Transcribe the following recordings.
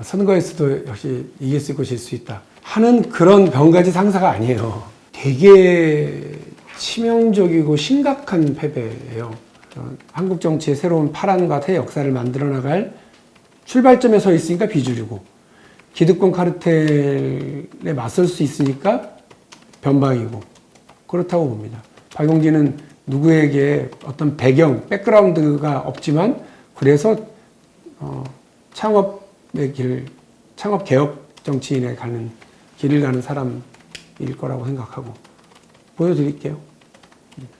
어, 선거에서도 역시 이길 수 있고 질 수 있다 하는 그런 병가지 상사가 아니에요. 되게 치명적이고 심각한 패배예요. 어, 한국 정치의 새로운 파란과 새 역사를 만들어 나갈 출발점에 서 있으니까 비주류고 기득권 카르텔에 맞설 수 있으니까 변방이고 그렇다고 봅니다. 박용진은 누구에게 어떤 배경, 백그라운드가 없지만 그래서 어, 창업 의 길, 창업 개혁 정치인에 가는 길을 가는 사람일 거라고 생각하고 보여드릴게요.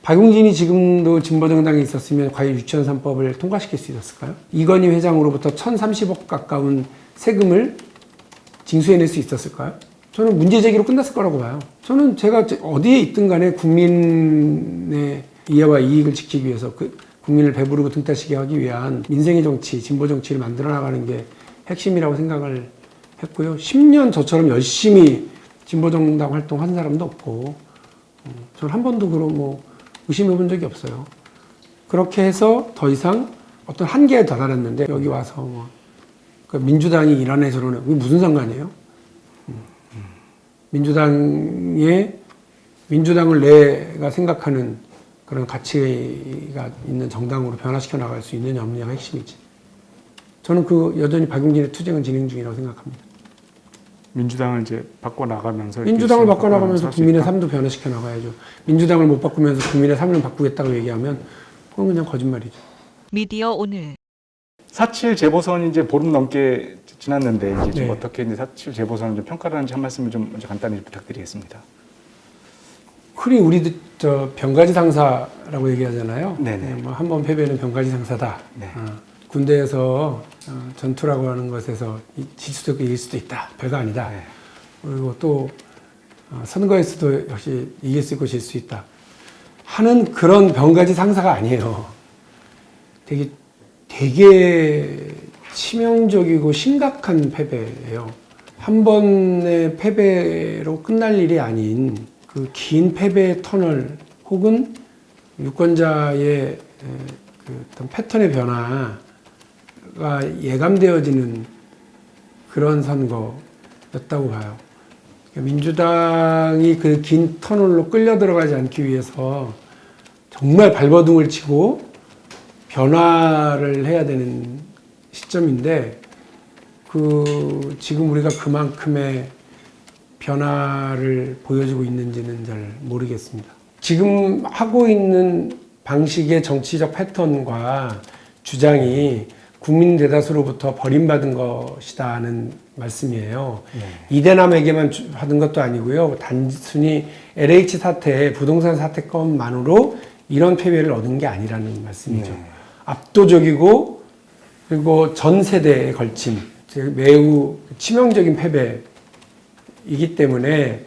박용진이 지금도 진보정당에 있었으면 과연 유치원 3법을 통과시킬 수 있었을까요? 이건희 회장으로부터 1,030억 가까운 세금을 징수해낼 수 있었을까요? 저는 문제 제기로 끝났을 거라고 봐요. 저는 제가 어디에 있든 간에 국민의 이해와 이익을 지키기 위해서 그 국민을 배부르고 등따시게 하기 위한 민생의 정치, 진보 정치를 만들어 나가는 게 핵심이라고 생각을 했고요. 10년 저처럼 열심히 진보 정당 활동한 사람도 없고, 음, 저는 한 번도 그런 뭐 의심해 본 적이 없어요. 그렇게 해서 더 이상 어떤 한계에 다다랐는데 여기 와서 뭐, 그 민주당이 이란에 저러네. 그게 무슨 상관이에요? 민주당의 민주당을 내가 생각하는 그런 가치가 있는 정당으로 변화시켜 나갈 수 있느냐 없느냐가 핵심이지. 저는 그 여전히 박용진의 투쟁은 진행 중이라고 생각합니다. 민주당을 이제 바꿔 나가면서 민주당을 이렇게 바꿔 나가면서 살수 국민의. 삶도 변화시켜 나가야죠. 민주당을 못 바꾸면서 국민의 삶을 바꾸겠다고 얘기하면 그건 그냥 거짓말이죠. 미디어 오늘 4.7 재보선이 이제 보름 넘게 지났는데 이제 좀 네. 어떻게 이제 4.7 재보선을 좀 평가를 하는지 한 말씀을 좀 먼저 간단히 부탁드리겠습니다. 흔히 우리도 저 병가지 상사라고 얘기하잖아요. 네네. 뭐 한 번 패배는 병가지 상사다. 네. 어, 군대에서 어, 전투라고 하는 것에서 이- 질 수도 있고 이길 수도 있다. 별거 아니다. 네. 그리고 또 어, 선거에서도 역시 이길 수 있고 질 수 있다. 하는 그런 병가지 상사가 아니에요. 되게 되게 치명적이고 심각한 패배예요. 한 번의 패배로 끝날 일이 아닌 그 긴 패배의 터널 혹은 유권자의 에, 그 어떤 패턴의 변화 가 예감되어지는 그런 선거였다고 봐요. 그러니까 민주당이 그 긴 터널로 끌려 들어가지 않기 위해서 정말 발버둥을 치고 변화를 해야 되는 시점인데 그 지금 우리가 그만큼의 변화를 보여주고 있는지는 잘 모르겠습니다. 지금 하고 있는 방식의 정치적 패턴과 주장이 국민 대다수로부터 버림받은 것이다는 말씀이에요. 이대남에게만 주- 받은 것도 아니고요. 단순히 LH 사태, 부동산 사태 건만으로 이런 패배를 얻은 게 아니라는 말씀이죠. 네. 압도적이고 그리고 전 세대에 걸친 매우 치명적인 패배이기 때문에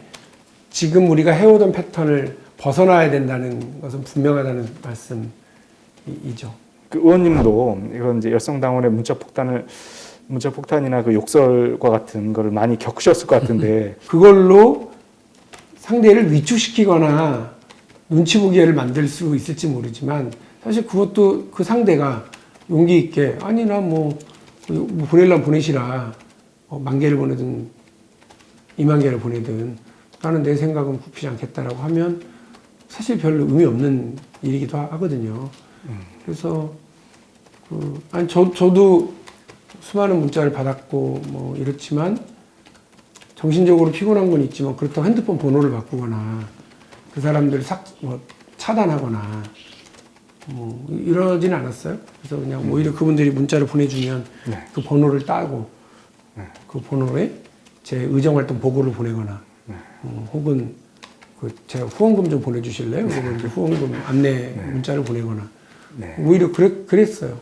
지금 우리가 해오던 패턴을 벗어나야 된다는 것은 분명하다는 말씀이죠. 그 의원님도 이런 이제 열성당원의 문자 폭탄을 문자 폭탄이나 그 욕설과 같은 거를 많이 겪으셨을 것 같은데 그걸로 상대를 위축시키거나 눈치 보기를 만들 수 있을지 모르지만 사실 그것도 그 상대가 용기 있게 아니 나뭐 뭐 보내려면 보내시라 어, 만 개를 보내든 이만 개를 보내든 나는 내 생각은 굽히지 않겠다라고 하면 사실 별로 의미 없는 일이기도 하- 하거든요. 그래서 그 아니 저 저도 수많은 문자를 받았고 뭐 이렇지만 정신적으로 피곤한 건 있지만 그렇다고 핸드폰 번호를 바꾸거나 그 사람들을 삭, 뭐 차단하거나 뭐 이러진 않았어요. 그래서 그냥 오히려 그분들이 문자를 보내주면 네. 그 번호를 따고 네. 그 번호에 제 의정 활동 보고를 보내거나 네. 어, 혹은 그 제가 후원금 좀 보내주실래요? 이제 후원금 안내 문자를 보내거나 네. 오히려 그랬, 그랬어요.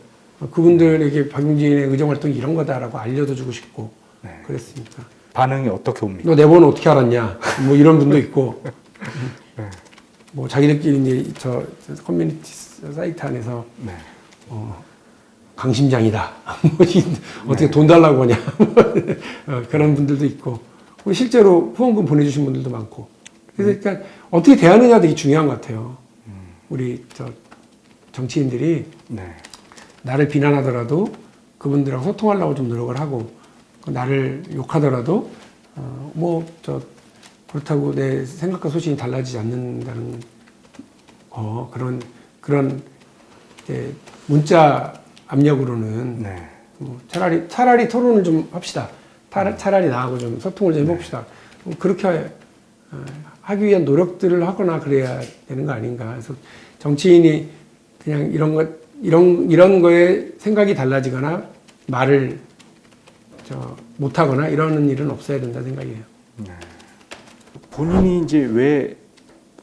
그분들에게 박용진의 의정 활동이 이런 거다라고 알려도 주고 싶고 네. 그랬으니까. 반응이 어떻게 옵니까? 너 내 번호 어떻게 알았냐? 뭐 이런 분도 있고. 네. 뭐 자기들끼리 이제 저, 저 커뮤니티 사이트 안에서 네. 어, 강심장이다. 뭐 이- 어떻게 돈 달라고 하냐. 어, 그런 분들도 있고. 그리고 실제로 후원금 보내주신 분들도 많고. 그래서 그러니까 어떻게 대하느냐 되게 중요한 것 같아요. 우리 저 정치인들이 네. 나를 비난하더라도 그분들하고 소통하려고 좀 노력을 하고 나를 욕하더라도 어, 뭐저 그렇다고 내 생각과 소신이 달라지지 않는다는 거 그런 그런 이제 문자 압력으로는 네. 뭐 차라리 차라리 토론을 좀 합시다. 타- 차라리 나하고 좀 소통을 좀 해봅시다. 뭐 그렇게 어, 하기 위한 노력들을 하거나 그래야 되는 거 아닌가. 그래서 정치인이 그냥 이런 것 이런 이런 거에 생각이 달라지거나 말을 저 못하거나 이러는 일은 없어야 된다 생각이에요. 본인이 이제 왜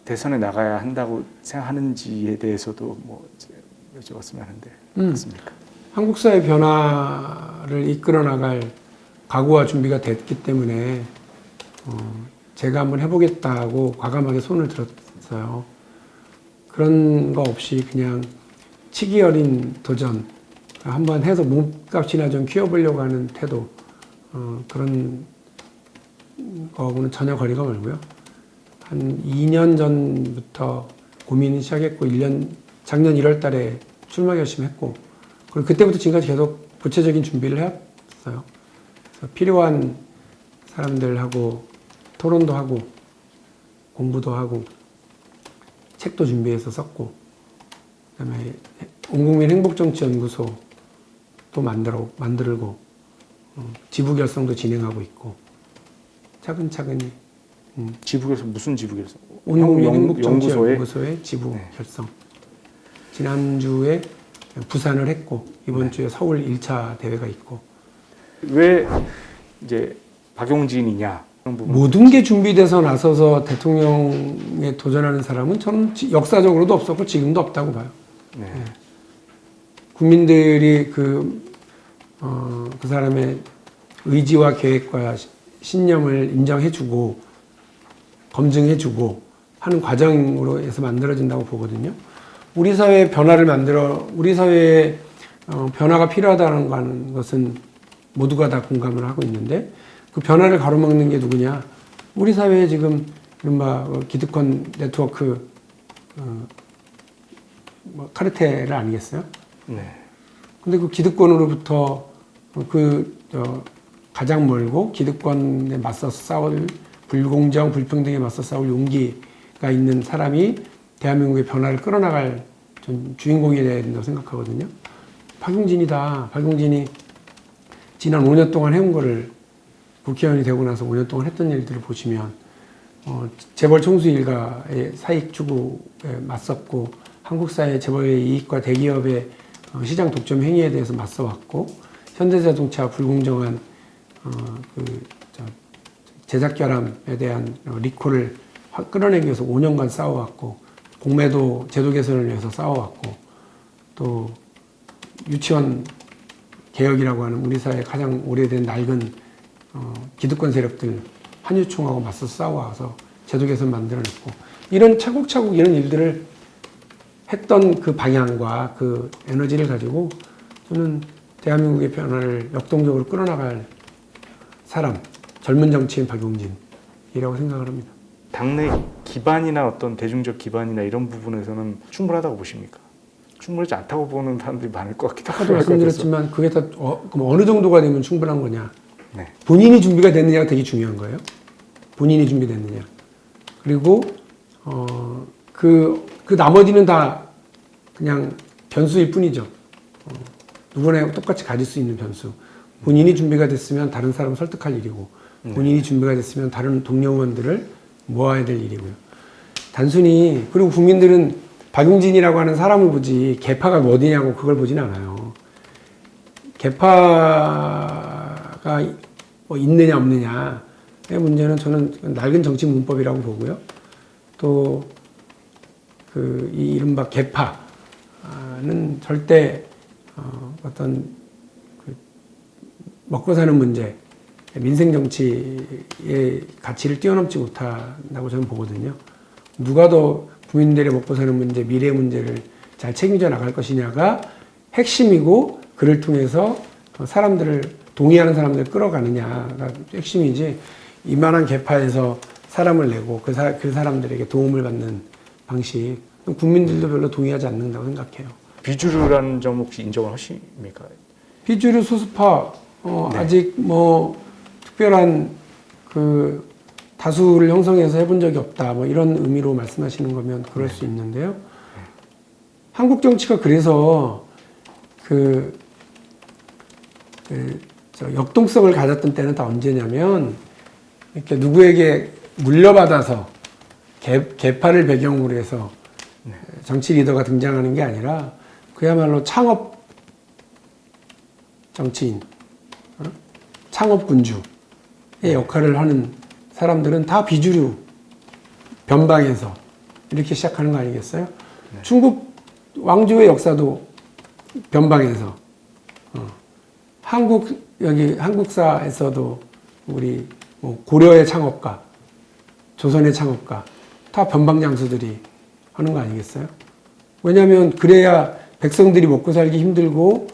대선에 나가야 한다고 생각하는지에 대해서도 뭐 여쭤봤으면 하는데 음. 어떻습니까? 한국 사회 변화를 이끌어 나갈 각오와 준비가 됐기 때문에 어, 제가 한번 해보겠다고 과감하게 손을 들었어요. 그런 거 없이 그냥 치기 어린 도전 한번 해서 몸값이나 좀 키워보려고 하는 태도 어, 그런 거하고는 전혀 거리가 멀고요. 한 2년 전부터 고민을 시작했고 1년 작년 1월 달에 출마 결심했고 그리고 그때부터 지금까지 계속 구체적인 준비를 해왔어요. 필요한 사람들하고 토론도 하고 공부도 하고 책도 준비해서 썼고 그다음에 온국민 행복정치연구소 또 만들어 만들고 어, 지부 결성도 진행하고 있고 차근차근히 음, 지부결서 무슨 지부결서? 온국민 연- 행복정치연구소의 연구소에 지부 네. 결성. 지난주에 부산을 했고 이번 네. 주에 서울 1차 대회가 있고 왜 이제 박용진이냐 그런 부분. 모든 게 준비돼서 나서서 대통령에 도전하는 사람은 저는 지- 역사적으로도 없었고 지금도 없다고 봐요. 네. 국민들이 그, 어, 그 사람의 의지와 계획과 시- 신념을 인정해주고 검증해주고 하는 과정으로 해서 만들어진다고 보거든요. 우리 사회의 변화를 만들어 우리 사회에 어, 변화가 필요하다는 것은 모두가 다 공감을 하고 있는데 그 변화를 가로막는 게 누구냐? 우리 사회에 지금 이른바 어, 기득권 네트워크 어, 뭐 카르텔 아니겠어요? 네. 근데 그 기득권으로부터 그 저, 가장 멀고 기득권에 맞서 싸울 불공정, 불평등에 맞서 싸울 용기가 있는 사람이 대한민국의 변화를 끌어나갈 좀 주인공이 돼야 된다고 생각하거든요. 박용진이다. 박용진이 지난 5년 동안 해온 거를 국회의원이 되고 나서 5년 동안 했던 일들을 보시면 어, 재벌 총수 일가의 사익 추구에 맞섰고 한국 사회 재벌의 이익과 대기업의 어, 시장 독점 행위에 대해서 맞서왔고 현대자동차 불공정한 어, 그 저, 제작 결함에 대한 어, 리콜을 화- 끌어내기 위해서 5년간 싸워왔고 공매도 제도 개선을 위해서 싸워왔고 또 유치원 개혁이라고 하는 우리 사회 가장 오래된 낡은 어, 기득권 세력들 한유총하고 맞서 싸워와서 제도 개선 만들어냈고 이런 차곡차곡 이런 일들을 했던 그 방향과 그 에너지를 가지고 저는 대한민국의 변화를 역동적으로 끌어나갈 사람 젊은 정치인 박용진이라고 생각을 합니다. 당내 기반이나 어떤 대중적 기반이나 이런 부분에서는 충분하다고 보십니까? 충분하지 않다고 보는 사람들이 많을 것 같기도 하고 말씀드렸지만 그게 다 어, 그럼 어느 정도가 되면 충분한 거냐? 네. 본인이 준비가 됐느냐가 되게 중요한 거예요. 본인이 준비됐느냐. 그리고 어, 그, 그 나머지는 다 그냥 변수일 뿐이죠. 어, 누구나 똑같이 가질 수 있는 변수. 본인이 준비가 됐으면 다른 사람 설득할 일이고, 본인이 준비가 됐으면 다른 동료 의원들을 모아야 될 일이고요. 단순히 그리고 국민들은 박용진이라고 하는 사람을 보지 개파가 어디냐고 그걸 보진 않아요. 개파가 뭐 있느냐 없느냐의 문제는 저는 낡은 정치 문법이라고 보고요. 또 그 이 이른바 개파는 절대 어, 어떤 그 먹고 사는 문제, 민생 정치의 가치를 뛰어넘지 못한다고 저는 보거든요. 누가 더 국민들의 먹고 사는 문제, 미래 문제를 잘 책임져 나갈 것이냐가 핵심이고 그를 통해서 사람들을 동의하는 사람들을 끌어가느냐가 핵심이지 이만한 개파에서 사람을 내고 그, 사, 그 사람들에게 도움을 받는 방식 국민들도 별로 동의하지 않는다고 생각해요. 비주류라는 점 혹시 인정을 하십니까? 비주류 소수파 어, 네. 아직 뭐 특별한 그 다수를 형성해서 해본 적이 없다. 뭐 이런 의미로 말씀하시는 거면 그럴 수 있는데요. 한국 정치가 그래서 그, 그, 저 역동성을 가졌던 때는 다 언제냐면 이렇게 누구에게 물려받아서 개, 개파를 배경으로 해서 정치 리더가 등장하는 게 아니라 그야말로 창업 정치인, 어? 창업 군주의 역할을 하는 사람들은 다 비주류 변방에서 이렇게 시작하는 거 아니겠어요? 중국 왕조의 역사도 변방에서 어. 한국 여기 한국사에서도 우리 뭐 고려의 창업가, 조선의 창업가 다 변방 장수들이 하는 거 아니겠어요? 왜냐하면 그래야 백성들이 먹고 살기 힘들고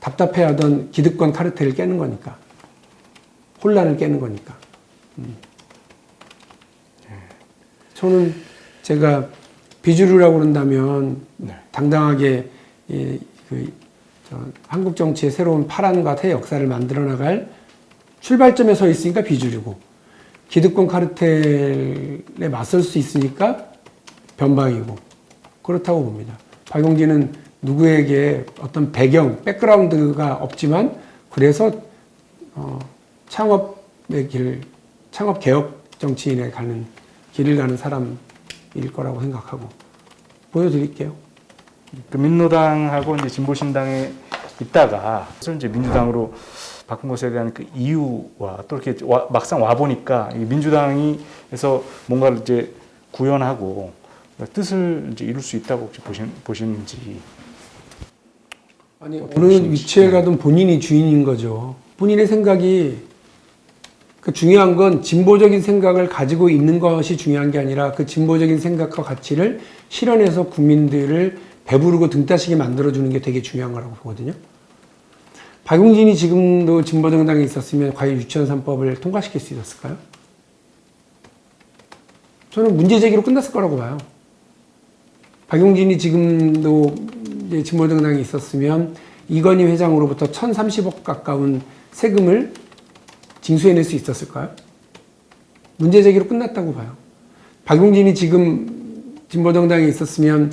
답답해하던 기득권 카르텔을 깨는 거니까 혼란을 깨는 거니까. 음. 저는 제가 비주류라고 그런다면 네. 당당하게 이, 그, 저, 한국 정치의 새로운 파란과 새 역사를 만들어 나갈 출발점에 서 있으니까 비주류고 기득권 카르텔에 맞설 수 있으니까 변방이고 그렇다고 봅니다. 박용진은 누구에게 어떤 배경, 백그라운드가 없지만 그래서 어, 창업의 길, 창업 개혁 정치인에 가는 길을 가는 사람일 거라고 생각하고 보여드릴게요. 그 민노당하고 이제 진보신당에 있다가 이제 민주당으로 바꾼 것에 대한 그 이유와 또 이렇게 와- 막상 와 보니까 이 민주당이에서 뭔가를 이제 구현하고 뜻을 이제 이룰 수 있다고 혹시 보신 보시는지 아니 어느. 위치에 가든 본인이 주인인 거죠. 본인의 생각이 그 중요한 건 진보적인 생각을 가지고 있는 것이 중요한 게 아니라 그 진보적인 생각과 가치를 실현해서 국민들을 배부르고 등 따시게 만들어주는 게 되게 중요한 거라고 보거든요. 박용진이 지금도 진보정당에 있었으면 과연 유치원 3법을 통과시킬 수 있었을까요? 저는 문제 제기로 끝났을 거라고 봐요. 박용진이 지금도 진보정당에 있었으면 이건희 회장으로부터 1,030억 가까운 세금을 징수해낼 수 있었을까요? 문제 제기로 끝났다고 봐요. 박용진이 지금 진보정당에 있었으면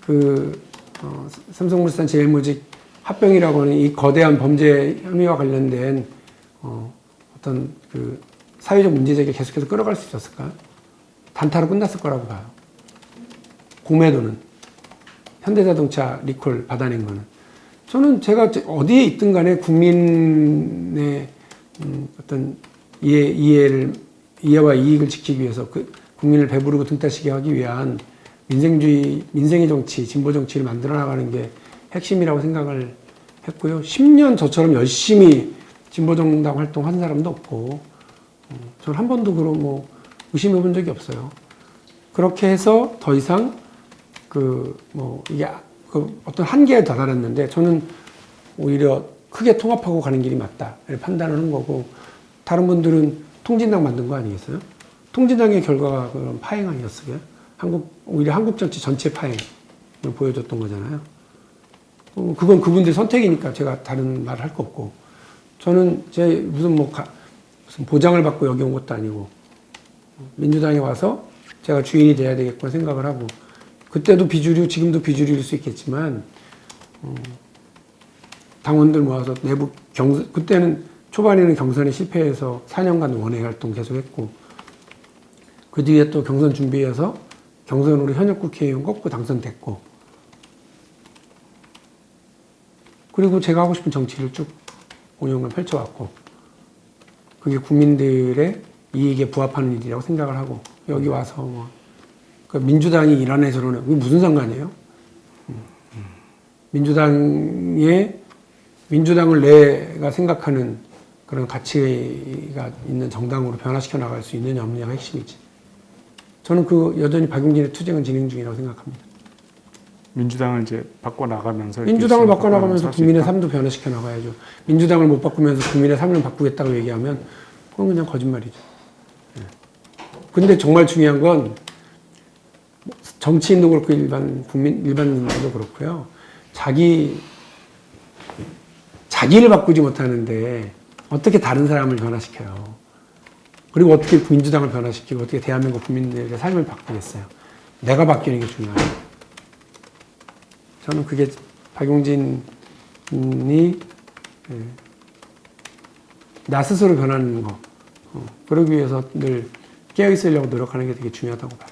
그 어, 삼성물산 제일모직 합병이라고 하는 이 거대한 범죄 혐의와 관련된 어, 어떤 그 사회적 문제 제기를 계속해서 끌어갈 수 있었을까요? 단타로 끝났을 거라고 봐요. 공매도는 현대자동차 리콜 받아낸 거는 저는 제가 어디에 있든 간에 국민의 음, 어떤 이해, 이해를 이해와 이익을 지키기 위해서 그 국민을 배부르고 등따시게 하기 위한 민생주의 민생의 정치 진보 정치를 만들어 나가는 게 핵심이라고 생각을 했고요. 10년 저처럼 열심히 진보 정당 활동한 사람도 없고 어, 저는 한 번도 그런 뭐 의심해 본 적이 없어요. 그렇게 해서 더 이상 그 뭐 이게 그 어떤 한계에 다다랐는데 저는 오히려 크게 통합하고 가는 길이 맞다 이렇게 판단하는 거고 다른 분들은 통진당 만든 거 아니겠어요? 통진당의 결과가 그런 파행 아니었어요? 한국 오히려 한국 정치 전체 파행을 보여줬던 거잖아요. 어, 그건 그분들 선택이니까 제가 다른 말 할 거 없고. 저는 제 무슨 뭐 가, 무슨 보장을 받고 여기 온 것도 아니고 민주당에 와서 제가 주인이 돼야 되겠구나 생각을 하고 그때도 비주류 지금도 비주류일 수 있겠지만 어, 당원들 모아서 내부 경선 그때는 초반에는 경선에 실패해서 4년간 원외 활동 계속했고 그 뒤에 또 경선 준비해서 경선으로 현역 국회의원 꺾고 당선됐고 그리고 제가 하고 싶은 정치를 쭉 운영을 펼쳐왔고 그게 국민들의 이익에 부합하는 일이라고 생각을 하고 여기 와서 뭐그 민주당이 저러네 그게 무슨 상관이에요? 음. 민주당의 민주당을 내가 생각하는 그런 가치가 있는 정당으로 변화시켜 나갈 수 있느냐 없느냐가 핵심이지. 저는 그 여전히 박용진의 투쟁은 진행 중이라고 생각합니다. 민주당을 이제 바꿔 나가면서 민주당을 있으면 바꿔 나가면서 살수 국민의. 삶도 변화시켜 나가야죠. 민주당을 못 바꾸면서 국민의 삶을 바꾸겠다고 얘기하면 그건 그냥 거짓말이죠. 예. 근데 정말 중요한 건 정치인도 그렇고 일반 국민 일반인도 그렇고요. 자기 자기를 바꾸지 못하는데 어떻게 다른 사람을 변화시켜요? 그리고 어떻게 민주당을 변화시키고 어떻게 대한민국 국민들의 삶을 바꾸겠어요? 내가 바뀌는 게 중요해요. 저는 그게 박용진이 예, 나 스스로 변하는 거 어, 그러기 위해서 늘 깨어 있으려고 노력하는 게 되게 중요하다고 봐요.